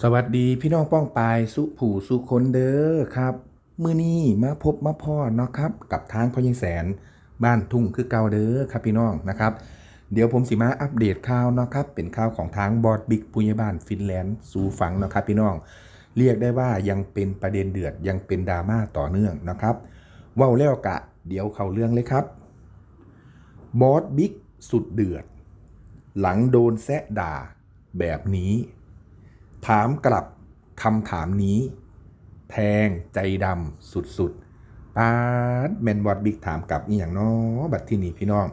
สวัสดีพี่น้องป้องปายสุผูสุคนเด้อครับมือนี้มาพบมาพ่อเนาะครับ กับทางพ่อยิงแสน บ้านทุ่งคือเก่าเด้อครับพี่น้องนะครับ เดี๋ยวผมสิมาอัปเดตข่าวเนาะครับ เป็นข่าวของทางบอร์ดบิ๊กปุยบ้านฟินแลนด์สู่ฟังเนาะครับพี่น้อง เรียกได้ว่ายังเป็นประเด็นเดือดยังเป็นดราม่าต่อเนื่องนะครับว้าแล้วกะ เดี๋ยวเข้าเรื่องเลยครับบอสบิ๊กสุดเดือด หลังโดนแซะด่าแบบนี้ ถามกลับคำถามนี้ แทงใจดำสุดๆปาดแมนบอดบิ๊กถามกลับอีอย่างน้อบัดที่นี่พี่น้อง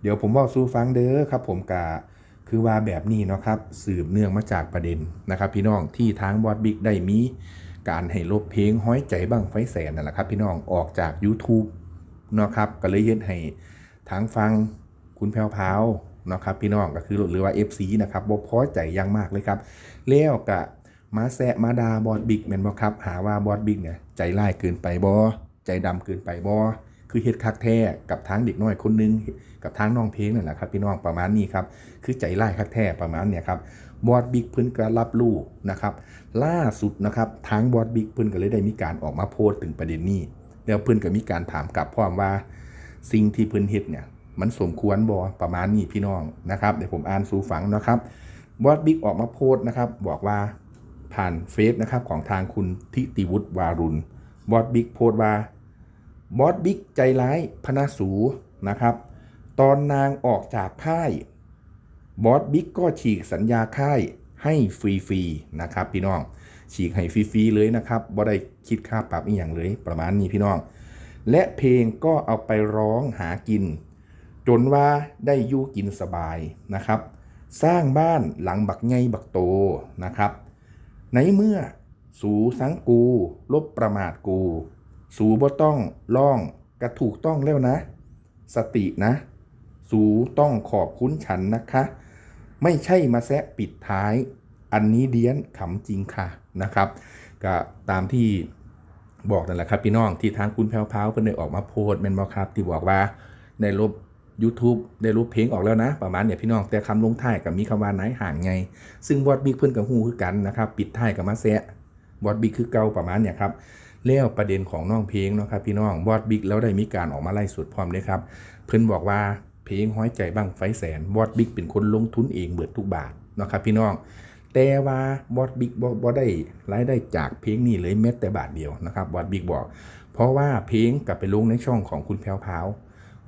เดี๋ยวผมบอกสู้ฟังเด้อครับ ผมกาคือว่าแบบนี้เนาะครับ สืบเนื่องมาจากประเด็นนะครับ พี่น้องที่ทางบอดบิ๊กได้มีการให้ลบเพลงห้อยใจบ้างไฟแสนนั่นแหละครับ พี่น้องออกจาก YouTube เนาะครับก็เลยเฮ็ดให้ทางฟังคุณแพวพาว นะครับพี่น้องก็คือหรือว่า FC นะครับบ่พอใจอยังมากเลยครับแล้วก็มาแซะมาดาบอดบิ๊กแมนบ่ครับหาว่าบอดบิ๊กเนี่ยใจร้ายเกินไปบ่ใจดำเกินไปบ่คือเฮ็ดคักแท้กับทางเด็กน้อยคนหนึงกับทางน้องเพลงนั่นแหละครับพี่น้องประมาณนี้ครับคือใจร้ายคักแท้ประมาณเนี่ยครับบอดบิ๊กเพิ่นก็รับรู้นะครับล่าสุดนะครับทางบอดบิ๊กเพิ่นก็เลยได้มีการออกมาโพสต์ถึงประเด็นนี้ แล้วเพิ่นก็มีการถามกลับพร้อมว่า สิ่งที่เพิ่นเฮ็ดเนี่ย มันสมควรบ่ประมาณนี้พี่น้องนะครับเดี๋ยวผมอ่านสู่ฟังนะครับบอสบิ๊กออกมาโพสต์นะครับ บอกว่าผ่านเฟซนะครับของทางคุณทิติวุฒิวารุณบอสบิ๊กโพสต์ว่าบอสบิ๊กใจร้ายพนาสูนะครับ ตอนนางออกจากค่ายบอสบิ๊กก็ฉีกสัญญาค่ายให้ฟรีๆนะครับ พี่น้อง ฉีกให้ฟรีๆเลยนะครับบ่ได้คิดค่าปรับอีกอย่างเลยประมาณนี้พี่น้อง และเพลงก็เอาไปร้องหากิน จนว่าได้อยู่กินสบายนะครับ สร้างบ้านหลังบักไงบักโตนะครับ ในเมื่อสูสังกู ลบประมาทกู สูบ่ต้องล่องกระถูกต้องแล้วนะ สตินะ สูต้องขอบคุ้นฉันนะคะ ไม่ใช่มาแซะปิดท้าย อันนี้เดียนขำจริงค่ะนะครับ ก็ตามที่บอกนั่นแหละครับพี่น้องที่ทางคุณแพรวพราเพิ่นได้ออกมาโพสต์แม่นบ่ครับ ที่บอกว่าในลบ YouTube ได้รูปเพลงออกแล้วนะ ประมาณเนี่ยพี่น้องแต่คำลงท้ายกับมีคำว่าไหนห่างไง ซึ่งบอดบิ๊กเพื่อนกับฮูคือกันนะครับปิดท้ายกับมาแซะบอดบิ๊กคือเก่าประมาณเนี่ยครับแล้วประเด็นของน้องเพลงเนาะครับพี่น้องบอดบิ๊กแล้วได้มีการออกมาไล่สุดพร้อมเลยครับเพื่อนบอกว่าเพลงห้อยใจบ้างไฟแสนบอดบิ๊กเป็นคนลงทุนเองเบิดทุกบาทเนาะครับพี่น้องแต่ว่าบอดบิ๊กบอได้รายได้จากเพลงนี้เลยแม้แต่บาทเดียวนะครับบอดบิ๊กบอก เพราะว่าเพลงกลับไปลงในช่องของคุณแพรวพาว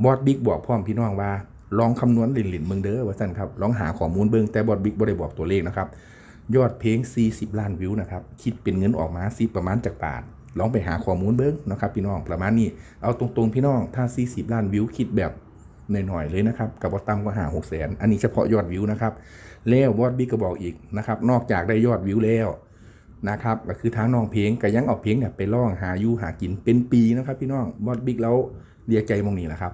บอดบิ๊กบอกพร้อมพี่น้องว่า ลองคำนวณหลินหลินเมืองเด้อว่าสั่นครับ ลองหาข้อมูลเบิ่งแต่บอดบิ๊กบ่ได้บอกตัวเลขนะครับ ยอดเพลง 40 ล้านวิวนะครับ คิดเป็นเงินออกมาสิประมาณจากบาท ลองไปหาข้อมูลเบิ่งนะครับ พี่น้องประมาณนี้ เอาตรงๆพี่น้อง ถ้า 40 ล้านวิวคิดแบบหน่อยๆเลยนะครับ กับว่าต่ำกว่าหา6แสนอันนี้เฉพาะยอดวิวนะครับ แล้วบอดบิ๊กก็บอกอีกนะครับ นอกจากได้ยอดวิวแล้ว นะครับก็คือทางน้องเพลงก็ยังเอาเพลงเนี่ยไปล่องหาอยู่หากินเป็นปีนะครับ พี่น้องบอดบิ๊กแล้วเดียใจมองนี่แหละครับ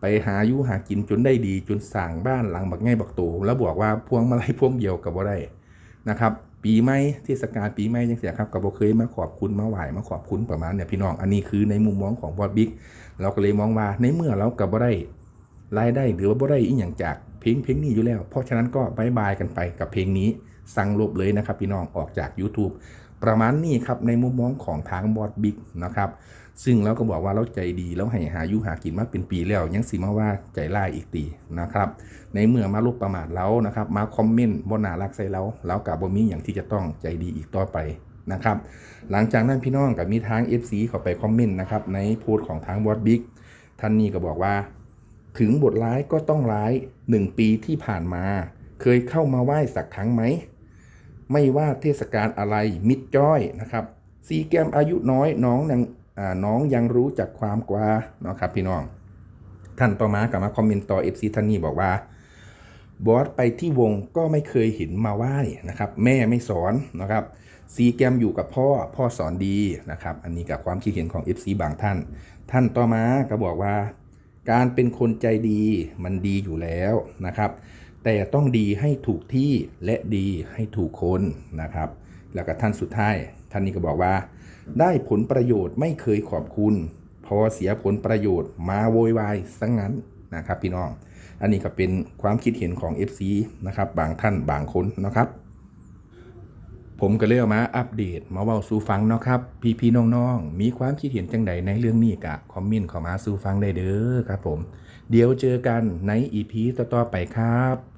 ไปหาอยู่หากินจนได้ดีจนสั่งบ้านหลังบักง่ายบักโตแล้วบอกว่าพวงมาลัยพวงเดียวกับบ่ได้นะครับ ปีใหม่เทศกาลปีใหม่ยังเสียครับกับบ่เคยมาขอบคุณมาไหวมาขอบคุณประมาณเนี่ยพี่น้องอันนี้คือในมุมมองของบอดบิ๊กเราก็เลยมองว่าในเมื่อเรากับบ่ได้รายได้หรือว่าบ่ได้อีหยังจากเพลงเพลงนี้อยู่แล้ว เพราะฉะนั้นก็บายบายกันไปกับเพลงนี้ สั่งลบเลยนะครับ พี่น้องออกจาก YouTube ประมาณนี้ครับในมุมมองของทางบอดบิ๊กนะครับซึ่งเราก็บอกว่าเราใจดีแล้วให้หาอยุหากินมาเป็นปีแล้วยังสิมาว่าใจร้ายอีกตีนะครับในเมื่อมาลบประมาทเรานะครับมาคอมเมนต์บนหนารักใส่เราเรากับบ่มีอย่างที่จะต้องใจดีอีกต่อไปนะครับหลังจากนั้นพี่น้องกับมีทาง FC เข้าไปคอมเมนต์นะครับในโพสต์ของทางบอดบิ๊กท่านนี้ก็บอกว่า ถึงบทร้ายก็ต้องร้ายหนึ่งปีที่ผ่านมา เคยเข้ามาไหว้สักครั้งไหม ไม่ว่าเทศกาลอะไรมิดจ้อยนะครับซีแกมอายุน้อยน้องยังน้องยังรู้จักความกว่าเนาะครับพี่น้อง ท่านต่อมากลับมาคอมเมนต์ต่อเอฟซีท่านนี้บอกว่าบอสไปที่วงก็ไม่เคยเห็นมาไหว้นะครับ แม่ไม่สอนนะครับซีแกมอยู่กับพ่อพ่อสอนดีนะครับ อันนี้กับความคิดเห็นของ FC บางท่าน ท่านต่อมาก็บอกว่า การเป็นคนใจดีมันดีอยู่แล้วนะครับ แต่ต้องดีให้ถูกที่และดีให้ถูกคนนะครับ แล้วก็ท่านสุดท้าย ท่านนี้ก็บอกว่า ได้ผลประโยชน์ไม่เคยขอบคุณ พอเสียผลประโยชน์มาโวยวายซะงงั้นนะครับพี่น้อง อันนี้ก็เป็นความคิดเห็นของ FC นะครับบางท่านบางคนนะครับ ผมก็เลยเอามาอัปเดตมาเว้าสู่ฟังเนาะครับ พี่พี่น้องน้องมีความคิดเห็นจังใดในเรื่องนี้กะคอมเมนต์เข้มาสู่ฟังได้เด้อครับผม เดี๋ยวเจอกันในอีพีต่อๆไปครับ